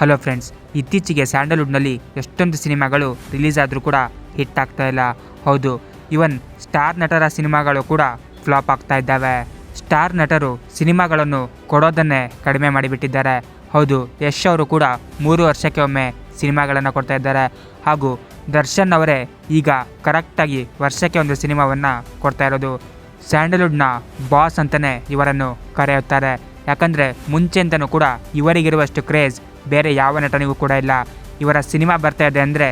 Hello friends, ಇತ್ತೀಚೆಗೆ ಸ್ಯಾಂಡಲ್ವುಡ್ನಲ್ಲಿ ಎಷ್ಟೊಂದು ಸಿನಿಮಾಗಳು ರಿಲೀಸ್ ಆದರೂ ಕೂಡ ಹಿಟ್ ಆಗ್ತಾ ಇಲ್ಲ. ಹೌದು ಇವನ್ ಸ್ಟಾರ್ ನಟರ ಸಿನಿಮಾಗಳು ಕೂಡ ಫ್ಲಾಪ್ ಆಗ್ತಾ ಇದ್ದಾವೆ. ಸ್ಟಾರ್ ನಟರು ಸಿನಿಮಾಗಳನ್ನು ಕೊಡೋದನ್ನೇ ಕಡಿಮೆ ಮಾಡಿಬಿಟ್ಟಿದ್ದಾರೆ. ಹೌದು, ಯಶ್ ಅವರು ಕೂಡ ಮೂರು ವರ್ಷಕ್ಕೆ ಒಮ್ಮೆ ಸಿನಿಮಾಗಳನ್ನು ಕೊಡ್ತಾ ಇದ್ದಾರೆ. ಹಾಗೂ ದರ್ಶನ್ ಅವರೇ ಈಗ ಕರೆಕ್ಟಾಗಿ ವರ್ಷಕ್ಕೆ ಒಂದು ಸಿನಿಮಾವನ್ನು ಕೊಡ್ತಾ ಇರೋದು. ಸ್ಯಾಂಡಲ್ವುಡ್ನ ಬಾಸ್ ಅಂತಲೇ ಇವರನ್ನು ಕರೆಯುತ್ತಾರೆ. ಯಾಕಂದರೆ ಮುಂಚೆಯಿಂದನೂ ಕೂಡ ಇವರಿಗಿರುವಷ್ಟು ಕ್ರೇಜ್ ಬೇರೆ ಯಾವ ನಟನಿಗೂ ಕೂಡ ಇಲ್ಲ. ಇವರ ಸಿನಿಮಾ ಬರ್ತಾ ಇದೆ ಅಂದರೆ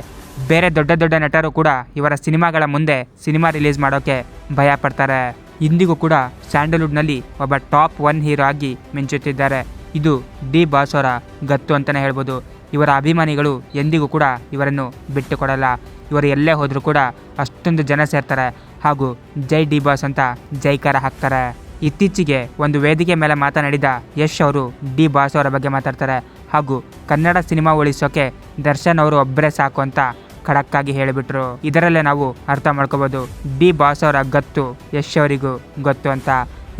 ಬೇರೆ ದೊಡ್ಡ ದೊಡ್ಡ ನಟರು ಕೂಡ ಇವರ ಸಿನಿಮಾಗಳ ಮುಂದೆ ಸಿನಿಮಾ ರಿಲೀಸ್ ಮಾಡೋಕ್ಕೆ ಭಯ ಪಡ್ತಾರೆ. ಇಂದಿಗೂ ಕೂಡ ಸ್ಯಾಂಡಲ್ವುಡ್ನಲ್ಲಿ ಒಬ್ಬ ಟಾಪ್ ಒನ್ ಹೀರೋ ಆಗಿ ಮಿಂಚುತ್ತಿದ್ದಾರೆ. ಇದು ಡಿ ಬಾಸ್ ಗತ್ತು ಅಂತಲೇ ಹೇಳ್ಬೋದು. ಇವರ ಅಭಿಮಾನಿಗಳು ಎಂದಿಗೂ ಕೂಡ ಇವರನ್ನು ಬಿಟ್ಟು ಕೊಡಲ್ಲ ಇವರು ಎಲ್ಲೇ ಹೋದರೂ ಕೂಡ ಅಷ್ಟೊಂದು ಜನ ಸೇರ್ತಾರೆ. ಹಾಗೂ ಜೈ ಡಿ ಬಾಸ್ ಅಂತ ಜೈಕಾರ ಹಾಕ್ತಾರೆ. ಇತ್ತೀಚೆಗೆ ಒಂದು ವೇದಿಕೆ ಮೇಲೆ ಮಾತನಾಡಿದ ಯಶ್ ಅವರು ಡಿ ಬಾಸ್ ಅವರ ಬಗ್ಗೆ ಮಾತಾಡ್ತಾರೆ. ಹಾಗೂ ಕನ್ನಡ ಸಿನಿಮಾ ಉಳಿಸೋಕೆ ದರ್ಶನ್ ಅವರು ಒಬ್ಬರೇ ಸಾಕು ಅಂತ ಖಡಕ್ಕಾಗಿ ಹೇಳಿಬಿಟ್ರು. ಇದರಲ್ಲೇ ನಾವು ಅರ್ಥ ಮಾಡ್ಕೋಬೋದು. ಡಿ ಬಾಸ್ ಅವರ ಗತ್ತು ಯಶ್ ಅವರಿಗೂ ಗೊತ್ತು ಅಂತ.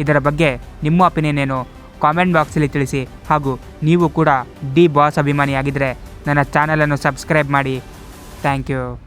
ಇದರ ಬಗ್ಗೆ ನಿಮ್ಮ ಒಪಿನಿಯನ್ ಏನು? ಕಾಮೆಂಟ್ ಬಾಕ್ಸಲ್ಲಿ ತಿಳಿಸಿ. ಹಾಗೂ ನೀವು ಕೂಡ ಡಿ ಬಾಸ್ ಅಭಿಮಾನಿಯಾಗಿದ್ದರೆ ನನ್ನ ಚಾನಲನ್ನು ಸಬ್ಸ್ಕ್ರೈಬ್ ಮಾಡಿ. Thank you.